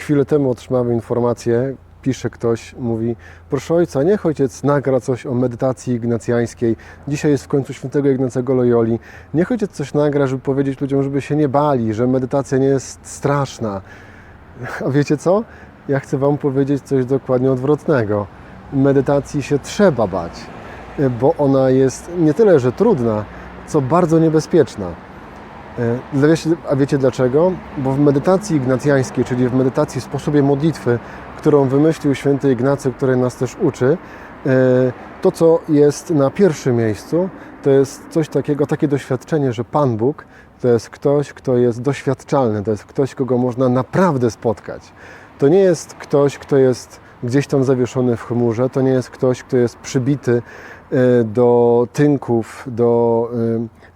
Chwilę temu otrzymałem informację, pisze ktoś, mówi proszę ojca, niech ojciec nagra coś o medytacji ignacjańskiej. Dzisiaj jest w końcu świętego Ignacego Loyoli. Niech ojciec coś nagra, żeby powiedzieć ludziom, żeby się nie bali, że medytacja nie jest straszna. A wiecie co? Ja chcę Wam powiedzieć coś dokładnie odwrotnego. Medytacji się trzeba bać, bo ona jest nie tyle, że trudna, co bardzo niebezpieczna. E, A wiecie dlaczego? Bo w medytacji ignacjańskiej, czyli w medytacji w sposobie modlitwy, którą wymyślił święty Ignacy, który nas też uczy, e, to co jest na pierwszym miejscu, to jest coś takiego, takie doświadczenie, że Pan Bóg to jest ktoś, kto jest doświadczalny, to jest ktoś, kogo można naprawdę spotkać. To nie jest ktoś, kto jest gdzieś tam zawieszony w chmurze, to nie jest ktoś, kto jest przybity e, do tynków, do,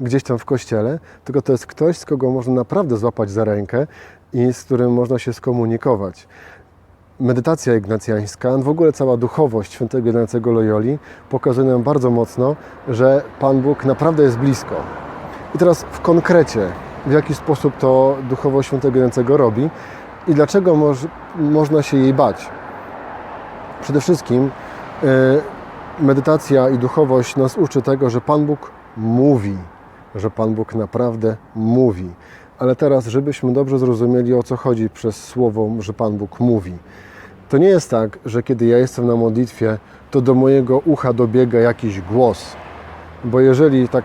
gdzieś tam w kościele, tylko to jest ktoś, z kogo można naprawdę złapać za rękę i z którym można się skomunikować. Medytacja ignacjańska, w ogóle cała duchowość świętego Ignacego Loyoli pokazuje nam bardzo mocno, że Pan Bóg naprawdę jest blisko. I teraz w konkrecie, w jaki sposób to duchowość świętego Ignacego robi i dlaczego moż, można się jej bać. Przede wszystkim e, medytacja i duchowość nas uczy tego, że Pan Bóg mówi, że Pan Bóg naprawdę mówi. Ale teraz, żebyśmy dobrze zrozumieli, o co chodzi przez słowo, że Pan Bóg mówi. To nie jest tak, że kiedy ja jestem na modlitwie, to do mojego ucha dobiega jakiś głos. Bo jeżeli tak,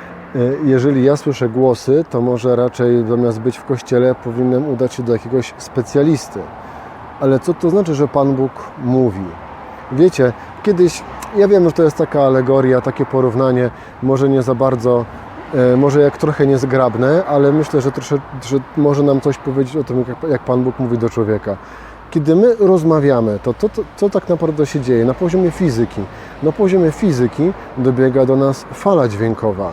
jeżeli ja słyszę głosy, to może raczej zamiast być w kościele, powinienem udać się do jakiegoś specjalisty. Ale co to znaczy, że Pan Bóg mówi? Wiecie, kiedyś, ja wiem, że to jest taka alegoria, takie porównanie, może nie za bardzo, może jak trochę niezgrabne, ale myślę, że, trosze, że może nam coś powiedzieć o tym, jak, jak Pan Bóg mówi do człowieka. Kiedy my rozmawiamy, to co tak naprawdę się dzieje na poziomie fizyki? Na poziomie fizyki dobiega do nas fala dźwiękowa.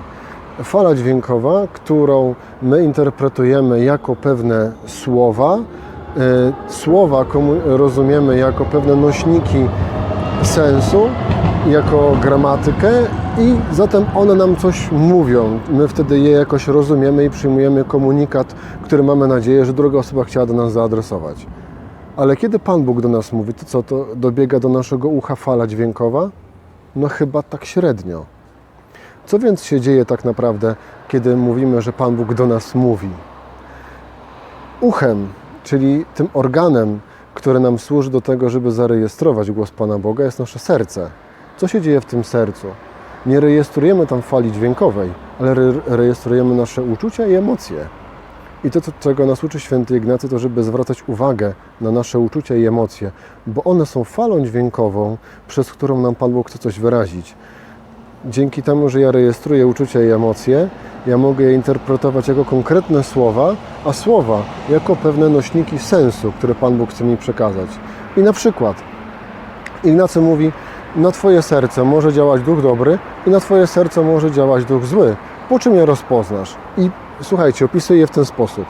Fala dźwiękowa, którą my interpretujemy jako pewne słowa, E, słowa rozumiemy jako pewne nośniki sensu, jako gramatykę i zatem one nam coś mówią. My wtedy je jakoś rozumiemy i przyjmujemy komunikat, który mamy nadzieję, że druga osoba chciała do nas zaadresować. Ale kiedy Pan Bóg do nas mówi, to co, to dobiega do naszego ucha fala dźwiękowa? No chyba tak średnio. Co więc się dzieje tak naprawdę, kiedy mówimy, że Pan Bóg do nas mówi? Uchem, czyli tym organem, który nam służy do tego, żeby zarejestrować głos Pana Boga, jest nasze serce. Co się dzieje w tym sercu? Nie rejestrujemy tam fali dźwiękowej, ale re rejestrujemy nasze uczucia i emocje. I to, czego nas uczy święty Ignacy, to żeby zwracać uwagę na nasze uczucia i emocje, bo one są falą dźwiękową, przez którą nam Pan Bóg chce coś wyrazić. Dzięki temu, że ja rejestruję uczucia i emocje, ja mogę je interpretować jako konkretne słowa, a słowa jako pewne nośniki sensu, które Pan Bóg chce mi przekazać. I na przykład Ignacy mówi, na Twoje serce może działać duch dobry i na Twoje serce może działać duch zły. Po czym je rozpoznasz? I słuchajcie, opisuję je w ten sposób.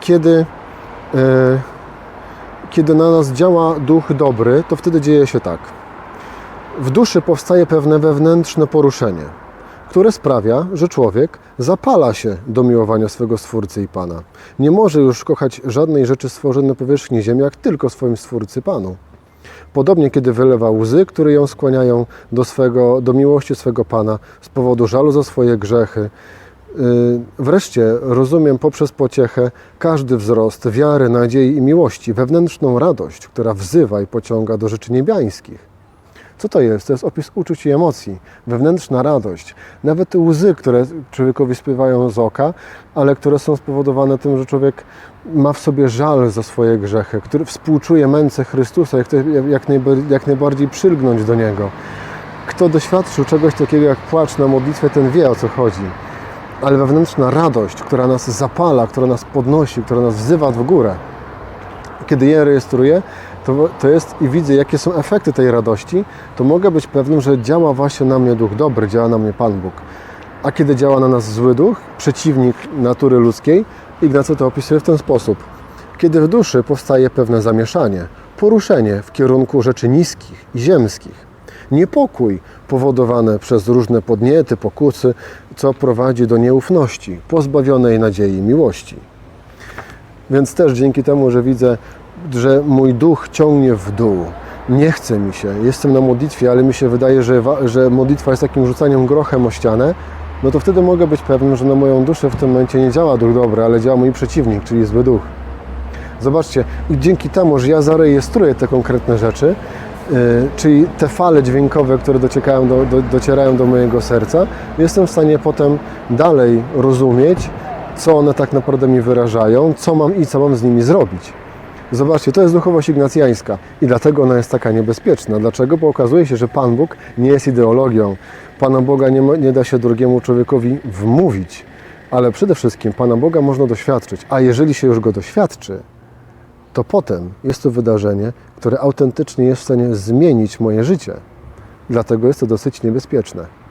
Kiedy, e, kiedy na nas działa duch dobry, to wtedy dzieje się tak. W duszy powstaje pewne wewnętrzne poruszenie, które sprawia, że człowiek zapala się do miłowania swego Stwórcy i Pana. Nie może już kochać żadnej rzeczy stworzonej na powierzchni ziemi, jak tylko swoim Stwórcy Panu. Podobnie, kiedy wylewa łzy, które ją skłaniają do, swego, do miłości swego Pana z powodu żalu za swoje grzechy. Yy, Wreszcie rozumiem poprzez pociechę każdy wzrost wiary, nadziei i miłości, wewnętrzną radość, która wzywa i pociąga do rzeczy niebiańskich. Co to jest? To jest opis uczuć i emocji, wewnętrzna radość. Nawet łzy, które człowiekowi spływają z oka, ale które są spowodowane tym, że człowiek ma w sobie żal za swoje grzechy, który współczuje męce Chrystusa i chce jak, najbar- jak najbardziej przylgnąć do Niego. Kto doświadczył czegoś takiego jak płacz na modlitwie, ten wie o co chodzi. Ale wewnętrzna radość, która nas zapala, która nas podnosi, która nas wzywa w górę, kiedy je rejestruję, to, to jest i widzę, jakie są efekty tej radości, to mogę być pewnym, że działa właśnie na mnie duch dobry, działa na mnie Pan Bóg. A kiedy działa na nas zły duch, przeciwnik natury ludzkiej, Ignacy to opisuje w ten sposób. Kiedy w duszy powstaje pewne zamieszanie, poruszenie w kierunku rzeczy niskich i ziemskich, niepokój powodowany przez różne podniety, pokusy, co prowadzi do nieufności, pozbawionej nadziei i miłości. Więc też dzięki temu, że widzę, że mój duch ciągnie w dół, nie chce mi się, jestem na modlitwie, ale mi się wydaje, że, że modlitwa jest takim rzucaniem grochem o ścianę, no to wtedy mogę być pewnym, że na moją duszę w tym momencie nie działa duch dobry, ale działa mój przeciwnik, czyli zły duch. Zobaczcie, i dzięki temu, że ja zarejestruję te konkretne rzeczy, yy, czyli te fale dźwiękowe, które dociekają do, do, docierają do mojego serca, jestem w stanie potem dalej rozumieć, co one tak naprawdę mi wyrażają, co mam i co mam z nimi zrobić. Zobaczcie, to jest duchowość ignacjańska i dlatego ona jest taka niebezpieczna. Dlaczego? Bo okazuje się, że Pan Bóg nie jest ideologią. Pana Boga nie, nie da się drugiemu człowiekowi wmówić, ale przede wszystkim Pana Boga można doświadczyć, a jeżeli się już Go doświadczy, to potem jest to wydarzenie, które autentycznie jest w stanie zmienić moje życie. Dlatego jest to dosyć niebezpieczne.